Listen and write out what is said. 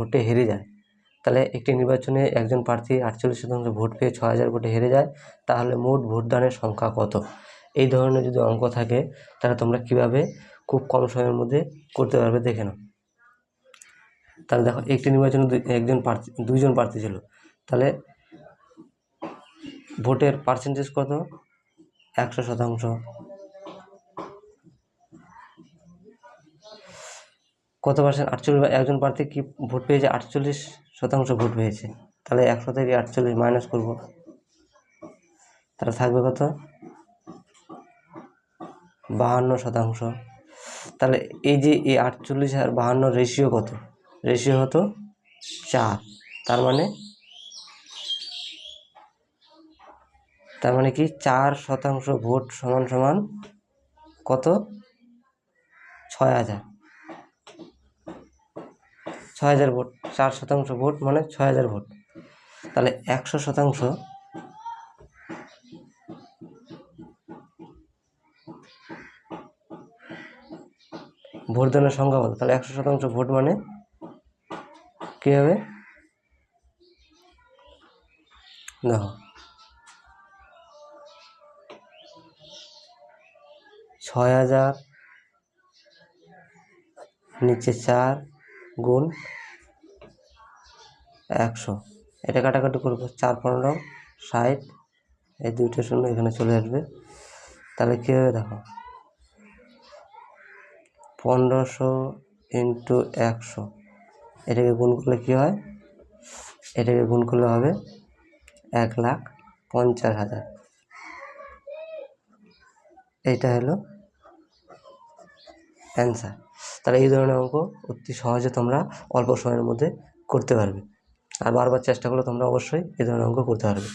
ভোটে হেরে যায়। তাহলে একটি নির্বাচনে একজন প্রার্থী আটচল্লিশ শতাংশ ভোট পেয়ে ছ হাজার ভোটে হেরে যায়, তাহলে মোট ভোটদানের সংখ্যা কত? এই ধরনের যদি অঙ্ক থাকে, তাহলে তোমরা কীভাবে খুব কম সময়ের মধ্যে করতে পারবে দেখে নাও। তাহলে দেখো, একটি নির্বাচনে একজন প্রার্থী, দুইজন প্রার্থী ছিল। তাহলে ভোটের পার্সেন্টেজ কত? একশো শতাংশ। কত পার্সেন্ট আটচল্লিশ একজন প্রার্থী কি ভোট পেয়েছে আটচল্লিশ শতাংশ ভোট পেয়েছে? তাহলে একশো থেকে আটচল্লিশ মাইনাস করব। তাহলে থাকবে কত? বাহান্ন শতাংশ। তাহলে এই যে এই আটচল্লিশ আর বাহান্ন রেশিও কত? রেশিও হতো চার। তার মানে তার মানে কি? চার শতাংশ ভোট সমান সমান কত? ছয় হাজার। ছয় হাজার ভোট, চার শতাংশ ভোট মানে ছয় হাজার ভোট। তাহলে একশো শতাংশ ভোট দানের সংখ্যা কত? তাহলে একশো শতাংশ ভোট মানে কী হবে? দেখো। ছয় হাজার, নিচে চার গুণ একশো। এটা কাটাকাটি করব। চার পনেরো, ষাট, এই দুইটা শূন্য এখানে চলে আসবে। তাহলে কী হবে দেখো? পনেরোশো ইন্টু একশো। এটাকে গুণ করলে কী হয়? এটাকে গুণ করলে হবে এক লাখ পঞ্চাশ হাজার। এইটা হলো অ্যান্সার তাহলে এই ধরনের অঙ্ক অতি সহজে তোমরা অল্প সময়ের মধ্যে করতে পারবে। আর বারবার চেষ্টা করলে তোমরা অবশ্যই এই ধরনের অঙ্ক করতে পারবে।